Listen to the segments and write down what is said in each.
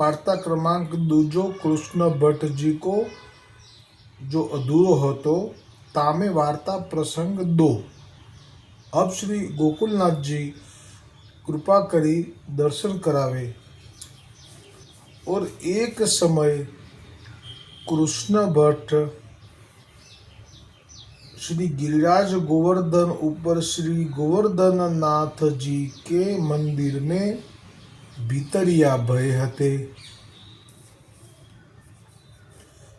वार्ता क्रमांक दूजो कृष्ण भट्ट जी को जो अधूरो હતો તામે વાર્તા પ્રસંગ દો अब श्री गोकुलनाथ जी कृपा करी दर्शन करावे और एक समय कृष्ण भट्ट श्री गिरिराज गोवर्धन ऊपर श्री गोवर्धन नाथ जी के मंदिर में भीतरिया भय हते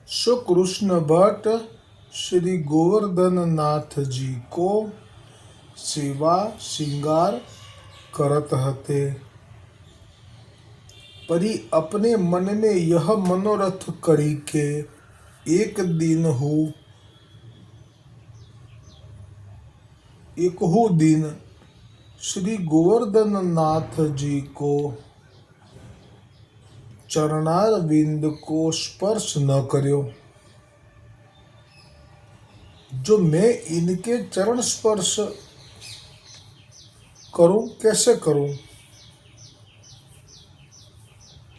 सो कृष्ण भट्ट श्री गोवर्धन नाथ जी को सेवा श्रृंगार करत हते परी अपने मन में यह मनोरथ करी के एक दिन हो एक हो दिन श्री गोवर्धन नाथ जी को चरणार विंद को स्पर्श न करो जो मैं इनके चरण स्पर्श करूं कैसे करूं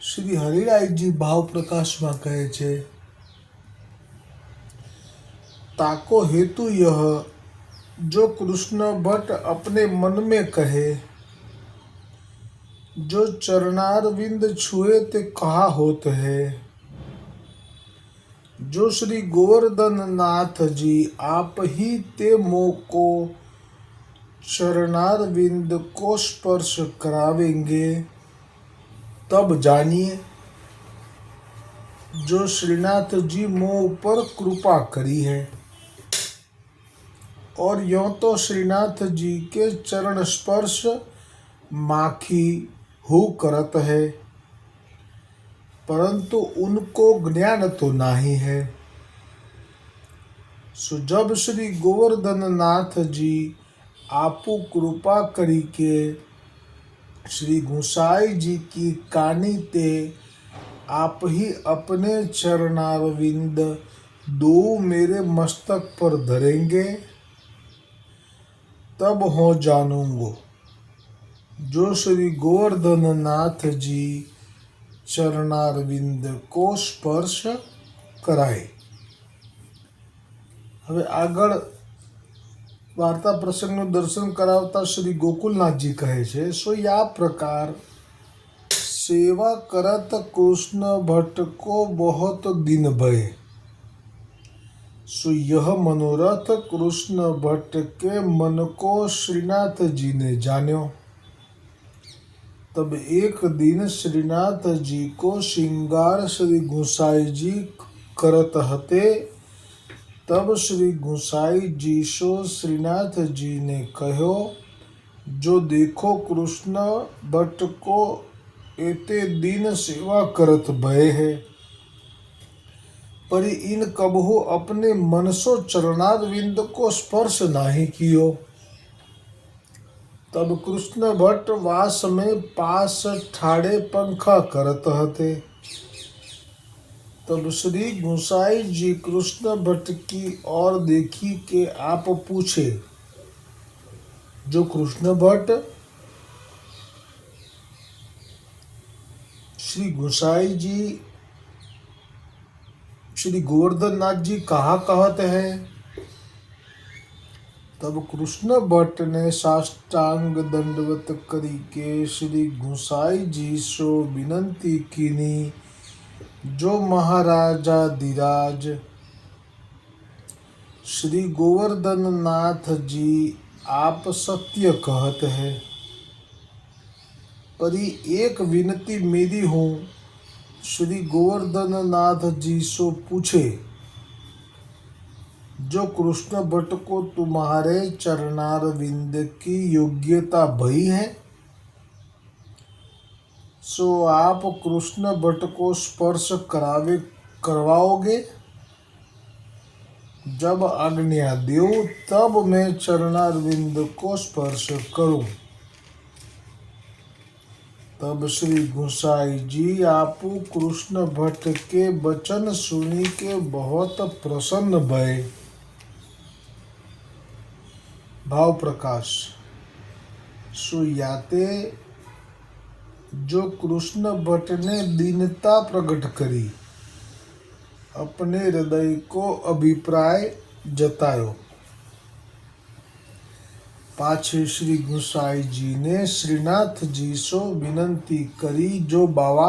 શ્રી હરિરાયજી ભાવ પ્રકાશમાં કહે છે ताको हेतु यह जो कृष्ण भट्ट अपने मन में कहे जो चरणार विंद छुए ते कहा होत है? जो श्री गोवर्धन नाथ जी आप ही ते मोह को चरणार विंद को स्पर्श करावेंगे, तब जानिए। जो श्रीनाथ जी मोह पर कृपा करी है, और यों तो श्रीनाथ जी के चरण स्पर्श माखी हु करत है। परंतु उनको ज्ञान तो नहीं है। सो जब श्री गोवर्धन नाथ जी आपू कृपा करी के श्री गुसाई जी की कानी ते आप ही अपने चरणारविंद दो मेरे मस्तक पर धरेंगे। तब हो जानूंगो। जो श्री गोवर्धन नाथ जी ચરણારવિંદ કો સ્પર્શ કરાય હવે આગળ વાર્તા પ્રસંગનું દર્શન કરાવતા શ્રી ગોકુલનાથજી કહે છે સો યા પ્રકાર सेवा करत कृष्ण भट्ट को बहुत दिन भय सो यह मनोरथ कृष्ण भट्ट के मन को श्रीनाथ जी ने जान्यो तब एक दिन श्रीनाथ जी को श्रृंगार श्री गुसाई जी करत हते। तब श्री गुसाई जी सो श्रीनाथ जी ने कहो, जो देखो कृष्ण भट्ट को एते दिन सेवा करत भय है, पर इन कबहु अपने मनसो चरणारविंद को स्पर्श नहीं कियो। तब कृष्ण भट्ट वास में पास ठाड़े पंखा करत हते। तब श्री गुसाई जी कृष्ण भट्ट की ओर देखी के आप पूछे, जो कृष्ण भट्ट? श्री गुसाई जी, श्री गोवर्धन नाथ जी कहा कहते हैं? तब कृष्ण भट्ट ने साष्टांग दंडवत करी के श्री गुसाई जी सो विनंती कीनी जो महाराजा धीराज श्री गोवर्धन नाथ जी आप सत्य कहते हैं परी एक विनती मेरी हो श्री गोवर्धन नाथ जी सो पूछे जो कृष्ण भट्ट को तुम्हारे चरणार विंद की योग्यता भई है, सो आप कृष्ण भट्ट को स्पर्श करावे, करवाओगे। जब आज्ञा दो तब मैं चरणारविंद को स्पर्श करूँ। तब श्री गुसाई जी, आप कृष्ण भट्ट के वचन सुनी के बहुत प्रसन्न भय भाव प्रकाश सुयाते जो कृष्ण भट्ट ने दीनता प्रकट करी अपने हृदय को अभिप्राय जतायो પાછે શ્રી ગુસાઈજીને શ્રીનાથજી સો વિનંતી કરી જો બાવા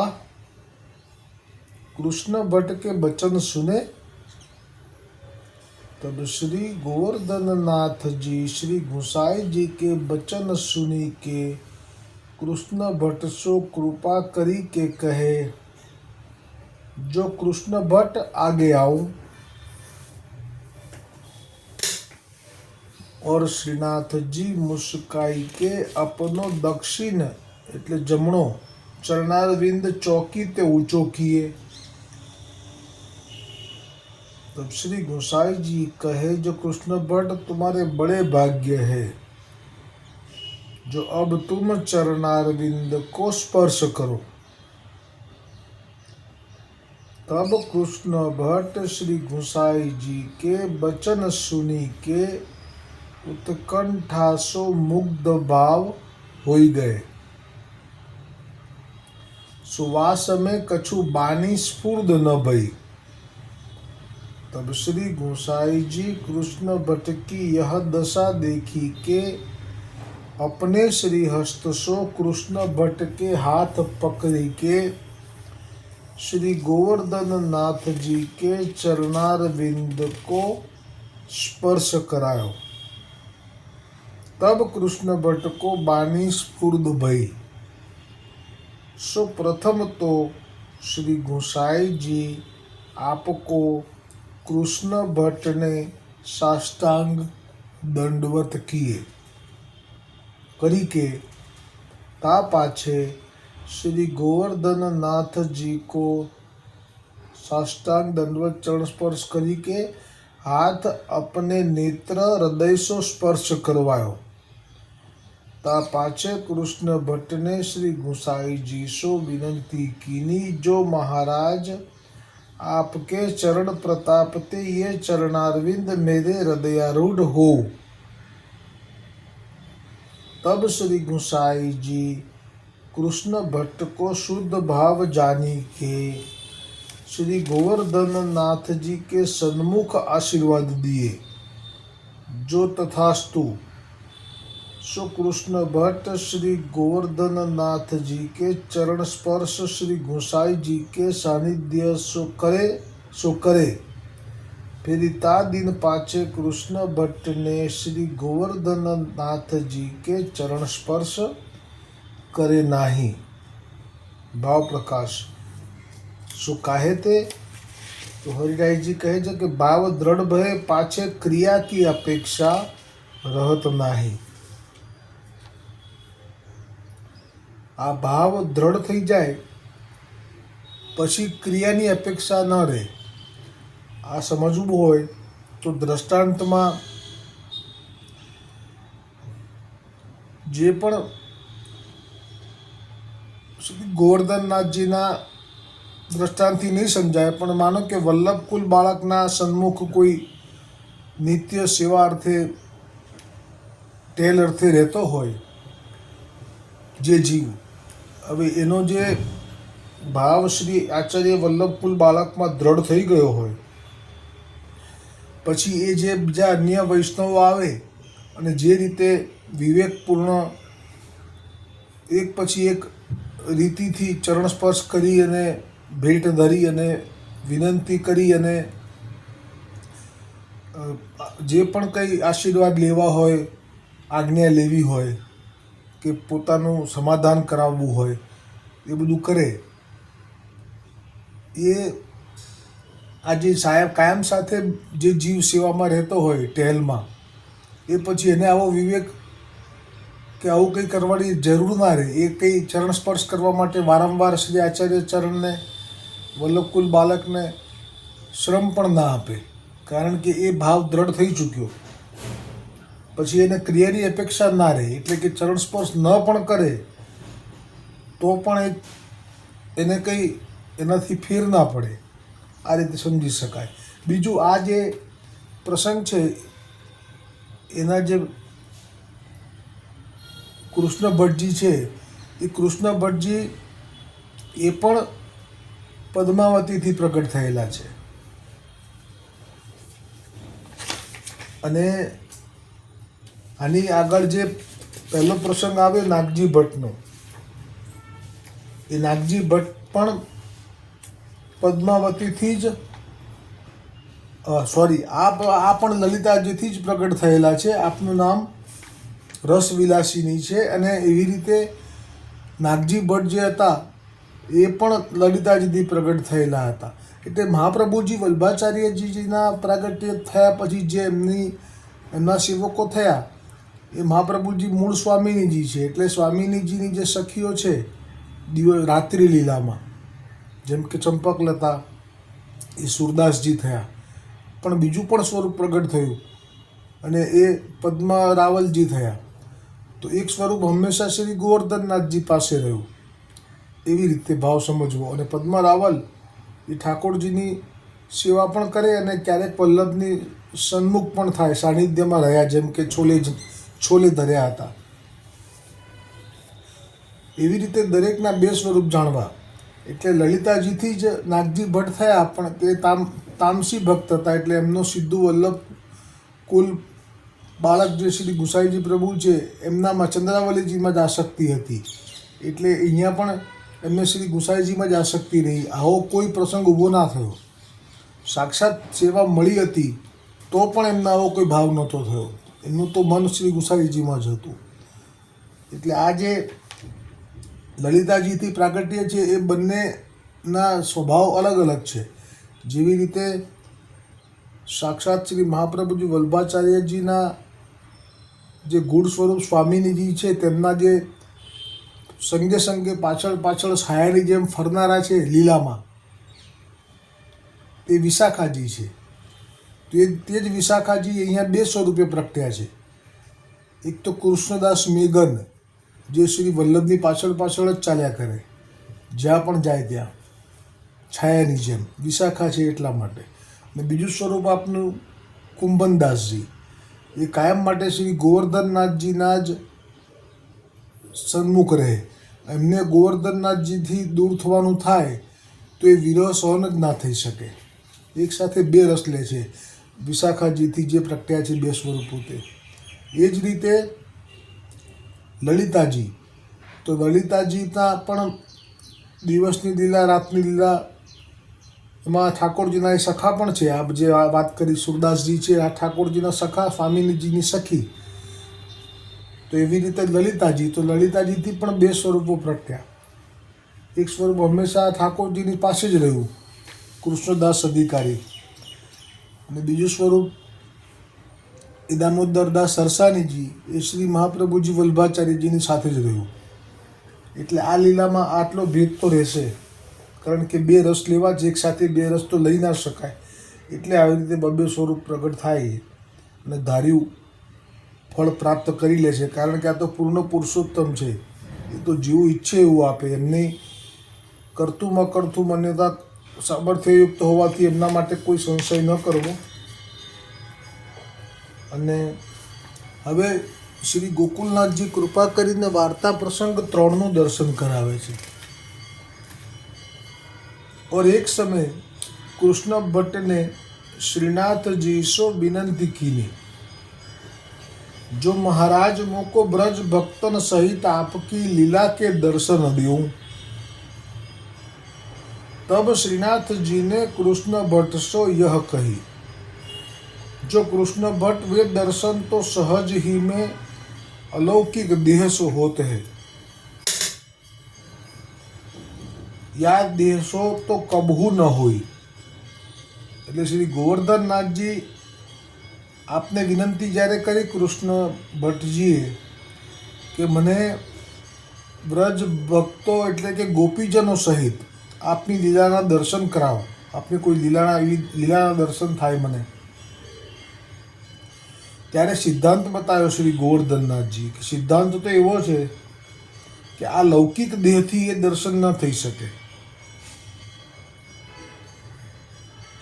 कृष्ण भट्ट के वचन सुने तब श्री गोवर्धन नाथ जी, श्री गुसाई जी के वचन सुनी के कृष्ण भट्ट सो कृपा करी के कहे, जो कृष्ण भट्ट आगे आओ और श्रीनाथ जी मुस्काई के अपनो दक्षिण एट जमणो चरणारविंद चौकी ते ऊंचो किए तब श्री गोसाई जी कहे जो कृष्ण भट्ट तुम्हारे बड़े भाग्य है जो अब तुम चरणारविंद को स्पर्श करो तब कृष्ण भट्ट श्री गोसाई जी के वचन सुनी के उत्कंठासो मुग्ध भाव हो गए सुवास में कछु बानी स्फूर्द न भई तब श्री गोसाई जी कृष्ण भट्ट की यह दशा देखी के अपने श्री हस्त सो कृष्ण भट्ट के हाथ पकड़ी के श्री गोवर्धन नाथ जी के चरणार विंद को स्पर्श करायो। तब कृष्ण भट्ट को बानी स्फूर्द भई। सो प्रथम तो श्री गोसाई जी आपको कृष्ण भट्ट ने साष्टांग दंडवत किए કરી કે તા પાછે श्री गोवर्धन नाथ जी को साष्टांग दंडवत चरण स्पर्श કરી કે હાથ अपने नेत्र हृदय सो स्पर्श करवायो ता पाछे कृष्ण भट्ट ने श्री गुसाई जी सो विनंती कीनी जो महाराज आपके चरण प्रताप ते ये चरणारविंद मेरे हृदयारूढ़ हो। तब श्री गुसाई जी कृष्ण भट्ट को शुद्ध भाव जानी के श्री गोवर्धन नाथ जी के सन्मुख आशीर्वाद दिए। जो तथास्तु શ્રી કૃષ્ણ ભટ્ટ શ્રી ગોવર્ધનનાથજી કે ચરણ સ્પર્શ શ્રી ગોસાઈજી કે સાનિધ્ય સો કરે સો કરે ફેરિતા દિન પાછે કૃષ્ણ ભટ્ટને શ્રી ગોવર્ધનનાથજી કે ચરણ સ્પર્શ કરે નહીં ભાવપ્રકાશ શું કહે તે તો હરિરાયજી કહે છે કે ભાવ દ્રઢ ભય પાછે ક્રિયા કી અપેક્ષા રહત નહીં આ ભાવ દ્રઢ થઈ જાય, પછી ક્રિયાની અપેક્ષા ન રહે. આ સમજવું હોય તો દ્રષ્ટાંતમાં જે પણ ગોવર્ધનનાથજીના દ્રષ્ટાંતથી નહીં સમજાય, પણ માનો કે વલ્લભકુલ બાળકના સન્મુખ કોઈ નિત્ય સેવા અર્થે, ટેલ અર્થે રહેતો હોય, જે જીવ. હવે એનો જે ભાવ શ્રી આચાર્ય વલ્લભપુલ બાળકમાં દ્રઢ થઈ ગયો હોય, પછી એ જે બીજા અન્ય વૈષ્ણવો આવે અને જે રીતે વિવેકપૂર્ણ એક પછી એક રીતિથી ચરણ સ્પર્શ કરી અને ભેટ ધરી અને વિનંતી કરી અને જે પણ કંઈ આશીર્વાદ લેવા હોય, આજ્ઞા લેવી હોય કે પોતાનું સમાધાન કરાવવું હોય, એ બધું કરે. એ આજે સાહેબ કાયમ સાથે જે જીવ સેવામાં રહેતો હોય ટહેલમાં એ પછી એને આવો વિવેક કે આવું કંઈ કરવાની જરૂર ના રહે. એ કંઈ ચરણ સ્પર્શ કરવા માટે વારંવાર શ્રી આચાર્ય ચરણને, વલ્લભકુલ બાલકને શ્રમ પણ ના આપે. કારણ કે એ ભાવ દ્રઢ થઈ ચૂક્યો. પછી એને ક્રિયાની અપેક્ષા ના રહે, એટલે કે ચરણ સ્પર્શ ન પણ કરે, તો પણ એને કંઈ એનાથી ફેર ના પડે. આ રીતે સમજી શકાય. બીજું આ જે પ્રસંગ છે, એના જે કૃષ્ણ ભટ્ટજી છે, એ કૃષ્ણ ભટ્ટજી એ પણ પદ્માવતીથી પ્રગટ થયેલા છે. અને આની આગળ જે પહેલો પ્રસંગ આવ્યો નાગજી ભટ્ટનો. એ નાગજી ભટ્ટ પણ પદ્માવતીથી જ સોરી આ આ પણ લલિતાજીથી જ પ્રગટ થયેલા છે. આપનું નામ રસવિલાસીની છે અને એવી રીતે નાગજી ભટ્ટ જે હતા, એ પણ લલિતાજીથી પ્રગટ થયેલા હતા. એટલે મહાપ્રભુજી વલ્ભાચાર્યજીના પ્રાગટ્ય થયા પછી જે એમની, એમના સેવકો થયા એ મહાપ્રભુજી મૂળ સ્વામિનીજી છે. એટલે સ્વામિનીજીની જે સખીઓ છે, દિવસ, રાત્રિ લીલામાં, જેમ કે ચંપકલતા એ સુરદાસજી થયા. પણ બીજું પણ સ્વરૂપ પ્રગટ થયું અને એ પદ્મા રાવલજી થયા. તો એક સ્વરૂપ હંમેશા શ્રી ગોવર્ધનનાથજી પાસે રહ્યું. એવી રીતે ભાવ સમજવો. અને પદ્મા રાવલ એ ઠાકોરજીની સેવા પણ કરે અને ક્યારેક પલ્લભની સન્મુખ પણ થાય, સાનિધ્યમાં રહ્યા, જેમ કે છોલે છોલે ધર્યા હતા. એવી રીતે દરેકના બે સ્વરૂપ જાણવા. એટલે લલિતાજીથી જ નાગજી ભટ્ટ થયા, પણ તે તામ, તામસી ભક્ત હતા, એટલે એમનો સિદ્ધુ વલ્લભ કુલ બાળક જે શ્રી ગુસાઈજી પ્રભુ છે, એમનામાં ચંદ્રાવલીજીમાં જ આસક્તિ હતી. એટલે અહીંયા પણ એમને શ્રી ગુસાઈજીમાં જ આસક્તિ રહી. આવો કોઈ પ્રસંગ ઊભો ના થયો. સાક્ષાત સેવા મળી હતી, તો પણ એમને આવો કોઈ ભાવ નહોતો થયો. એમનું તો મન શ્રી ગુસાઈજીમાં જ હતું. એટલે આ જે લલિતાજીથી પ્રાગટ્ય છે, એ બંનેના સ્વભાવ અલગ અલગ છે. જેવી રીતે સાક્ષાત શ્રી મહાપ્રભુજી વલ્ભાચાર્યજીના જે ગુણ સ્વરૂપ સ્વામીનીજી છે, તેમના જે સંગે સંગે પાછળ પાછળ છાયાની જેમ ફરનારા છે લીલામાં તે વિશાખાજી છે. તે તે જ વિશાખાજી અહીંયા બે સ્વરૂપે પ્રગટ્યા છે. એક તો કૃષ્ણદાસ મેઘન, જે શ્રી વલ્લભની પાછળ પાછળ જ ચાલ્યા કરે. જ્યાં પણ જાય ત્યાં. છાયાની જેમ. વિશાખા છે એટલા માટે. અને બીજું સ્વરૂપ આપનું કુંભનદાસજી. એ કાયમ માટે શ્રી ગોવર્ધનનાથજીના જ સન્મુખ રહે. એમને ગોવર્ધનનાથજીથી દૂર થવાનું થાય, તો એ વિરહ સહન જ ના થઈ શકે. એકસાથે બે રસ લે છે. વિશાખાજીથી જે પ્રગટ્યા છે બે સ્વરૂપો તે એ જ રીતે લલિતાજી. તો લલિતાજીના પણ દિવસની લીલા, રાતની લીલા એમાં ઠાકોરજીના એ સખા પણ છે. આ જે વાત કરી સુરદાસજી છે, આ ઠાકોરજીના સખા સ્વામિનીજીની સખી. તો એવી રીતે લલિતાજી. તો લલિતાજીથી પણ બે સ્વરૂપો પ્રગટ્યા. એક સ્વરૂપ હંમેશા ઠાકોરજીની પાસે જ રહ્યું. કૃષ્ણદાસ અધિકારી. અને બીજું સ્વરૂપ એ દામોદરદાસ સરસાનીજી એ શ્રી મહાપ્રભુજી વલ્ભાચાર્યજીની સાથે જ રહ્યું. એટલે આ લીલામાં આટલો ભેદ તો રહેશે, કારણ કે બે રસ લેવા જ એક સાથે બે રસ તો લઈ ના શકાય. એટલે આવી રીતે બબ્બે સ્વરૂપ પ્રગટ થાય અને ધાર્યું ફળ પ્રાપ્ત કરી લે છે. કારણ કે આ તો પૂર્ણ પુરુષોત્તમ છે. એ તો જેવું ઈચ્છે એવું આપે. એમની કરતું મકરતું માન્યતા સામર્થ્યયુક્ત હોવાથી એમના માટે કોઈ સંશય ન કરવો. અને હવે શ્રી ગોકુલનાથજી કૃપા કરીને વાર્તા પ્રસંગ ત્રણનું દર્શન કરાવે છે. ઓર એક સમયે કૃષ્ણ ભટ્ટને શ્રીનાથજી સો વિનંતી કીની જો મહારાજ મોકો બ્રજ ભક્તન સહિત આપકી લીલા કે દર્શન દઉં तब श्रीनाथ जी ने कृष्ण भट्ट सो यह कही जो कृष्ण भट्ट वे दर्शन तो सहज ही में अलौकिक देह सो होते हैं યા દેશો તો કબહુ ન હોય એટલે શ્રી ગોવર્ધનનાથજી આપને વિનંતી જ્યારે કરી કૃષ્ણ ભટ્ટજીએ કે મને વ્રજ ભક્તો એટલે કે ગોપીજનો સહિત આપની લીલાના દર્શન કરાવો આપની કોઈ લીલાના એવી લીલાના દર્શન થાય મને ત્યારે સિદ્ધાંત બતાવ્યો શ્રી ગોવર્ધનનાથજી કે સિદ્ધાંત તો એવો છે કે આ લૌકિક દેહથી એ દર્શન ન થઈ શકે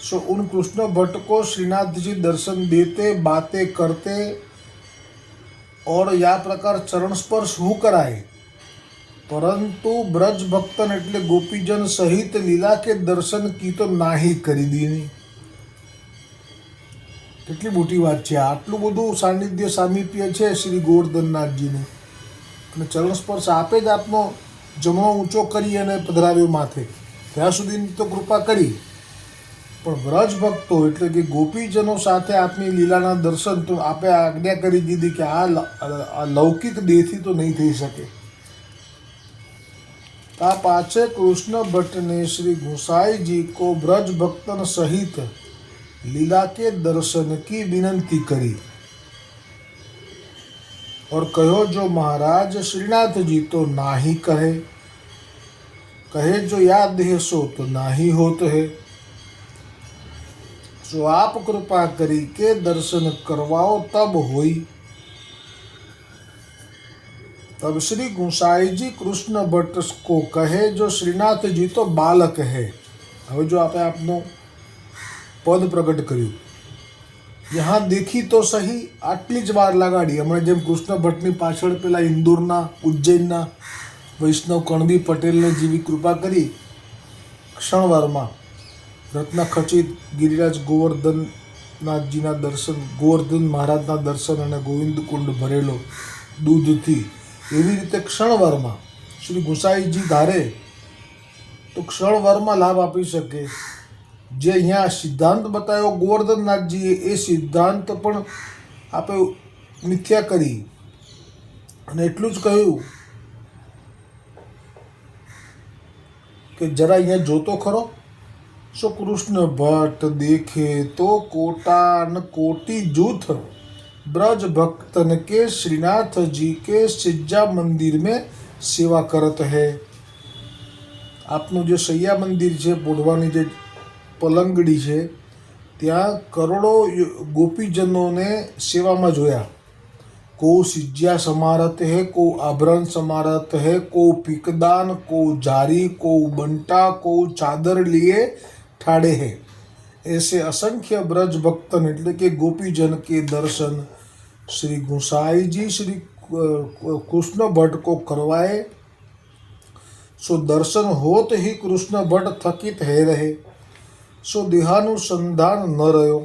सो उन कृष्ण भट्ट को श्रीनाथ जी दर्शन देते बातें करते और या प्रकार चरण स्पर्श હું કરાય પરંતુ બ્રજ ભક્તન એટલે ગોપીજન સહિત લીલા કે દર્શન કી તો નાહી કરી દીની. કેટલી મોટી વાત છે. આટલું બધું સાનિધ્ય સામીપ્ય છે શ્રી ગોવર્ધનનાથજીનું. અને ચરણ સ્પર્શ આપે જ આપનો જમણો ઊંચો કરી અને પધરાવ્યો માથે. ત્યાં સુધીની તો કૃપા કરી. પણ વ્રજ ભક્તો એટલે કે ગોપીજનો સાથે આપની લીલાના દર્શન તો આપે આજ્ઞા કરી દીધી કે આ લૌકિક દેહથી તો નહીં થઈ શકે. ता पाछे कृष्ण भट्ट ने श्री गोसाई जी को ब्रज भक्तन सहित लीला के दर्शन की विनंती करी और कहो जो महाराज श्रीनाथ जी तो ना ही कहे कहे जो याद है सो तो ना ही होत है जो आप कृपा करी के दर्शन करवाओ तब होई तब श्री गुसाई जी कृष्ण भट्ट को कहे जो श्रीनाथ जी तो बालक है હવે જો આપણે આપનું પદ પ્રગટ કર્યું યહાં દેખી તો સહી આટલી જ વાર લગાડી હમણાં જેમ કૃષ્ણ ભટ્ટની પાછળ પેલા ઇન્દોરના ઉજ્જૈનના વૈષ્ણવ કણબી પટેલને જેવી કૃપા કરી ક્ષણવારમાં રત્ન ખચિત ગિરિરાજ ગોવર્ધનનાથજીના દર્શન ગોવર્ધન મહારાજના દર્શન અને ગોવિંદ કુંડ ભરેલો દૂધથી એવી રીતે ક્ષણવારમાં શ્રી ગુસાઈજી ધારે, તો ક્ષણવારમાં લાભ આપી શકે. જે અહીંયા સિદ્ધાંત બતાવ્યો ગોવર્ધનનાથજીએ, એ સિદ્ધાંત પણ આપે મિથ્યા કરી. અને એટલું જ કહ્યું કે જરા અહીંયા જોતો ખરો? સો કૃષ્ણ ભટ્ટ દેખે તો કોટાન કોટી જૂથ ब्रज भक्तन के श्रीनाथ जी के सिज्जा मंदिर में सेवा करत है આપનું જે સૈયા મંદિર છે પોઢવાની જે પલંગડી છે ત્યાં કરોડો ય- ગોપીજનોને સેવામાં જોયા કો સિજ્યા સમારત है को आभरण समारत है को पिकदान को जारी को बंटा को चादर लिए ठाड़े है ऐसे असंख्य ब्रज भक्तन એટલે કે ગોપીજન કે દર્શન શ્રી ગુસાઈ जी श्री अ, कृष्ण भट्ट को करवाए सो दर्शन होत ही कृष्ण भट्ट थकित है रहे सो देहानुसंधान न રહ્યો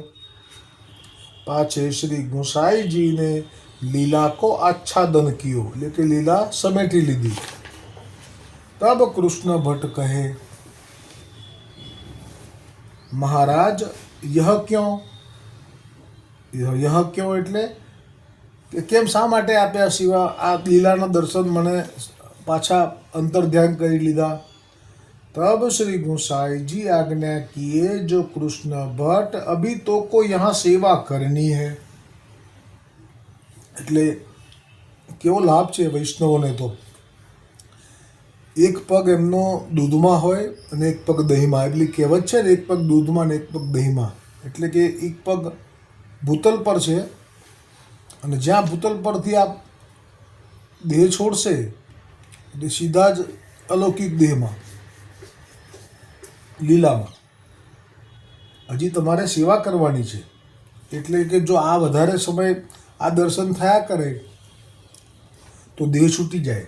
પાછે શ્રી ગુસાઈજી ને લીલા કો આચ્છાદન કિયો એટલે કે લીલા સમેટી લીધી તબ કૃષ્ણ ભટ્ટ કહે મહારાજ યહ ક્યો યહ યહ ક્યો એટલે કે કેમ શા માટે આપ્યા સિવા આ લીલાના દર્શન મને પાછા અંતર ધ્યાન કરી લીધા तब श्री गोसाई जी आज्ञा किए जो कृष्ण भट्ट अभी तो को यहाँ सेवा करनी है એટલે કેવો લાભ છે વૈષ્ણવોને તો એક પગ એમનો દૂધમાં હોય અને એક પગ દહીંમાં. એટલી કહેવત છે ને, એક પગ દૂધમાં ને એક પગ દહીંમાં. એટલે કે એક પગ ભૂતલ પર છે અને જ્યાં ભૂતલ પરથી આપ દેહ છોડશે, એટલે સીધા જ અલૌકિક દેહમાં, લીલામાં. હજી તમારે સેવા કરવાની છે. એટલે કે જો આ વધારે સમય આ દર્શન થયા કરે, તો દેહ છૂટી જાય.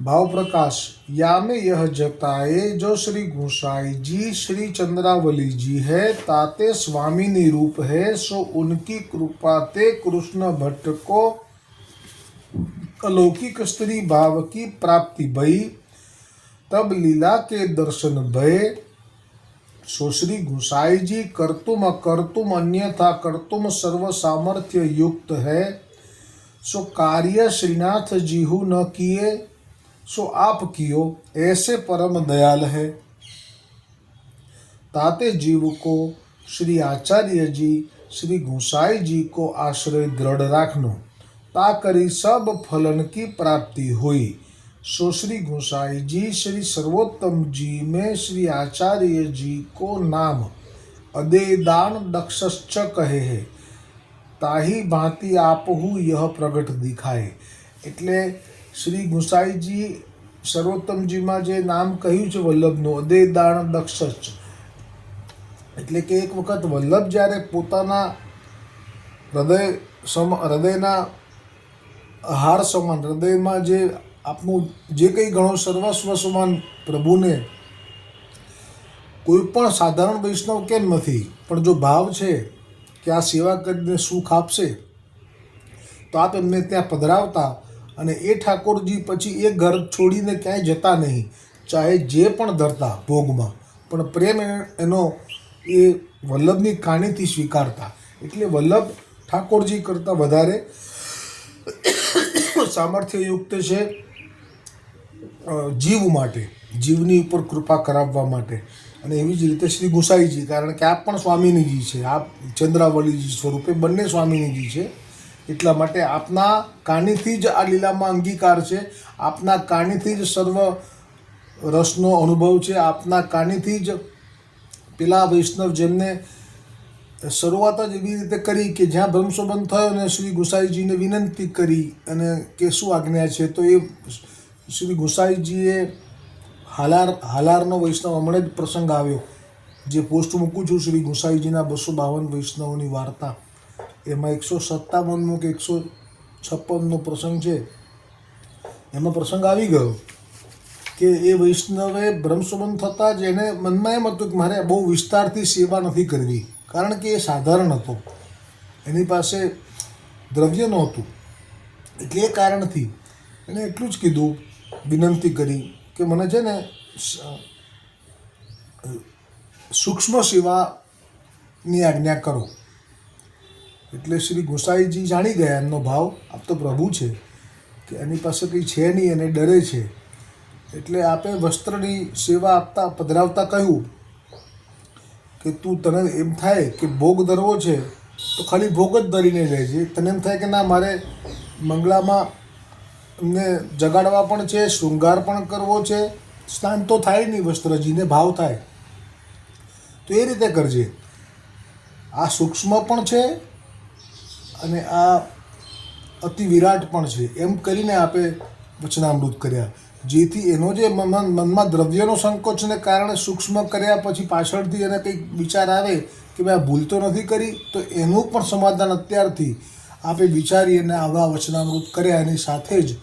भाव प्रकाश या में यह जताए जो श्री गोसाई जी, श्री चंद्रावली जी है, ताते स्वामी रूप है, सो उनकी कृपा ते कृष्ण भट्ट को अलौकिक स्त्री भाव की प्राप्ति भई, तब लीला के दर्शन भय सो श्री गोसाई जी, करतुम अकर्तुम अन्यथा कर्तुम सर्व सामर्थ्य युक्त है। सो कार्य श्रीनाथ जीहू न किए सो आप कियो ऐसे परम दयाल है ताते जीव को श्री आचार्य जी श्री गोसाई जी को आश्रय दृढ़ રાખનો ता करी सब फलन की प्राप्ति हुई सो श्री गोसाई जी श्री सर्वोत्तम जी में श्री आचार्य जी को नाम अदेदान दक्षश्च कहे है તાહી ભાંતિ આપહુ યહ પ્રગટ દિખાય એટલે શ્રી ગુસાઈજી સર્વોત્તમજીમાં જે નામ કહ્યું છે વલ્લભનું અદેદાણ દક્ષ એટલે કે એક વખત વલ્લભ જ્યારે પોતાના હૃદય સમ, હૃદયના હાર સમાન, હૃદયમાં જે આપનું જે કંઈ ગણો સર્વસ્વ સમાન પ્રભુને, કોઈ પણ સાધારણ વૈષ્ણવ કેમ નથી? પણ જો ભાવ છે કે આ સેવા કરીને સુખ આપશે, તો આપ એમને ત્યાં પધરાવતા અને એ ઠાકોરજી પછી એ ઘર છોડીને ક્યાંય જતા નહીં. ચાહે જે પણ ધરતા ભોગમાં. પણ પ્રેમ એનો એ વલ્લભની કાણીથી સ્વીકારતા. એટલે વલ્લભ ઠાકોરજી કરતાં વધારે સામર્થ્યયુક્ત છે જીવ માટે. જીવની ઉપર કૃપા કરાવવા માટે. અને એવી જ રીતે શ્રી ગુસાઈજી, કારણ કે આપ પણ સ્વામીનીજી છે. આપ ચંદ્રાવલીજી સ્વરૂપે બંને સ્વામિનીજી છે. એટલા માટે આપના કાનીથી જ આ લીલામાં અંગીકાર છે. આપના કાનીથી જ સર્વ રસનો અનુભવ છે. આપના કાનીથી જ પેલા વૈષ્ણવ જેમને શરૂઆત જ એવી રીતે કરી કે જ્યાં બ્રહ્મસંબંધ થયો અને શ્રી ગુસાઈજીને વિનંતી કરી અને કે શું આજ્ઞા છે, તો એ શ્રી ગુસાઈજીએ હાલાર, હાલારનો વૈષ્ણવ હમણાં જ પ્રસંગ આવ્યો, જે પોસ્ટ મૂકું છું શ્રી ગુસાઈજીના બસો બાવન વૈષ્ણવોની વાર્તા. એમાં એકસો સત્તાવનનો કે એકસો છપ્પનનો પ્રસંગ છે. એમાં પ્રસંગ આવી ગયો કે એ વૈષ્ણવે બ્રહ્મસંબંધ થતાં જ એને મનમાં એમ હતું કે મારે બહુ વિસ્તારથી સેવા નથી કરવી. કારણ કે એ સાધારણ હતો. એની પાસે દ્રવ્ય નહોતું. એટલે એ કારણથી એણે એટલું જ કીધું, વિનંતી કરી કે મને છે ને સૂક્ષ્મ સેવાની આજ્ઞા કરો. એટલે શ્રી ગોસાઈજી જાણી ગયા એમનો ભાવ. આપ પ્રભુ છે કે એની પાસે કંઈ છે નહીં અને ડરે છે. એટલે આપે વસ્ત્રની સેવા આપતા, પધરાવતા કહ્યું કે તું તને એમ થાય કે ભોગ ધરવો છે, તો ખાલી ભોગ જ ધરીને લેજે તને એમ થાય કે ના, મારે મંગળામાં ને જગાડવા પણ છે, શૃંગાર પણ કરવો છે. સ્નાન તો થાય નહીં વસ્ત્રજીને, ભાવ થાય. તો એ રીતે કરજે. આ સૂક્ષ્મ પણ છે અને આ અતિ વિરાટ પણ છે. એમ કરીને આપે વચનામૃત કર્યા. જેથી એનો જે મન- મનમાં દ્રવ્યનો સંકોચને કારણે સૂક્ષ્મ કર્યા પછી પાછળથી એને કંઈક વિચાર આવે કે ભાઈ આ ભૂલ તો નથી કરી, તો એનું પણ સમાધાન અત્યારથી આપે વિચારી અને આવા વચનામૃત કર્યા. એની સાથે જ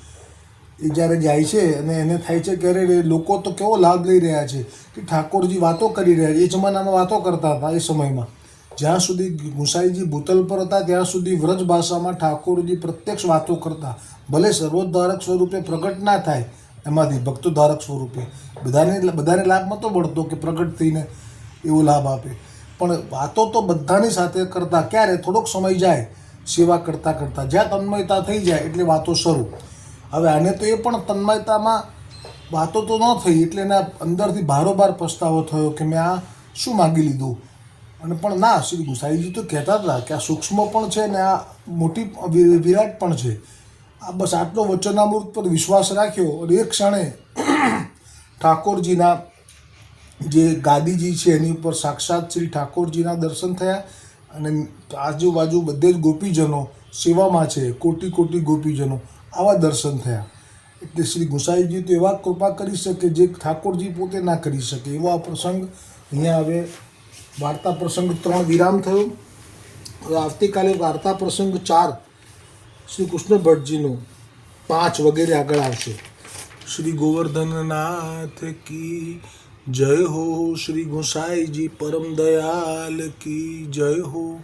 એ જ્યારે જાય છે અને એને થાય છે કે અરે લોકો તો કેવો લાભ લઈ રહ્યા છે કે ઠાકોરજી વાતો કરી રહ્યા છે. એ જમાનામાં વાતો કરતા હતા એ સમયમાં. જ્યાં સુધી ગુસાઈજી ભૂતલ પર હતા, ત્યાં સુધી વ્રજ ભાષામાં ઠાકોરજી પ્રત્યક્ષ વાતો કરતા. ભલે સર્વોદ્ધારક સ્વરૂપે પ્રગટ ના થાય, એમાંથી ભક્તોદ્ધારક સ્વરૂપે. બધાને બધાને લાભ નહોતો મળતો કે પ્રગટ થઈને એવો લાભ આપે. પણ વાતો તો બધાની સાથે કરતા, ક્યારે? થોડોક સમય જાય, સેવા કરતાં કરતાં. જ્યાં તન્મયતા થઈ જાય, એટલે વાતો શરૂ. હવે આને તો એ પણ તન્મયતામાં વાતો તો ન થઈ, એટલે એના અંદરથી ભારોભાર પસ્તાવો થયો કે મેં આ શું માગી લીધું? અને પણ ના, શ્રી ગુસાઈજી તો કહેતા હતા કે આ સૂક્ષ્મ પણ છે ને આ મોટી વિરાટ પણ છે. આ બસ આટલો વચનામૃત પર વિશ્વાસ રાખ્યો અને એક ક્ષણે ઠાકોરજીના જે ગાદીજી છે એની ઉપર સાક્ષાત શ્રી ઠાકોરજીના દર્શન થયા અને આજુબાજુ બધે જ ગોપીજનો સેવામાં છે, કોટી કોટી ગોપીજનો આવા દર્શન થયા. એટલે શ્રી ગુસાઈજી તો એવા કૃપા કરી શકે જે ઠાકોરજી પોતે ના કરી શકે એવો આ પ્રસંગ અહીંયા હવે વાર્તા પ્રસંગ ત્રણ વિરામ થયો. આવતીકાલે વાર્તા પ્રસંગ ચાર શ્રી કૃષ્ણ ભટ્ટજીનો પાંચ વગેરે આગળ આવશે. શ્રી ગોવર્ધનનાથ કી જય હો, શ્રી ગોસાઈજી પરમ દયાલ કી જય હો.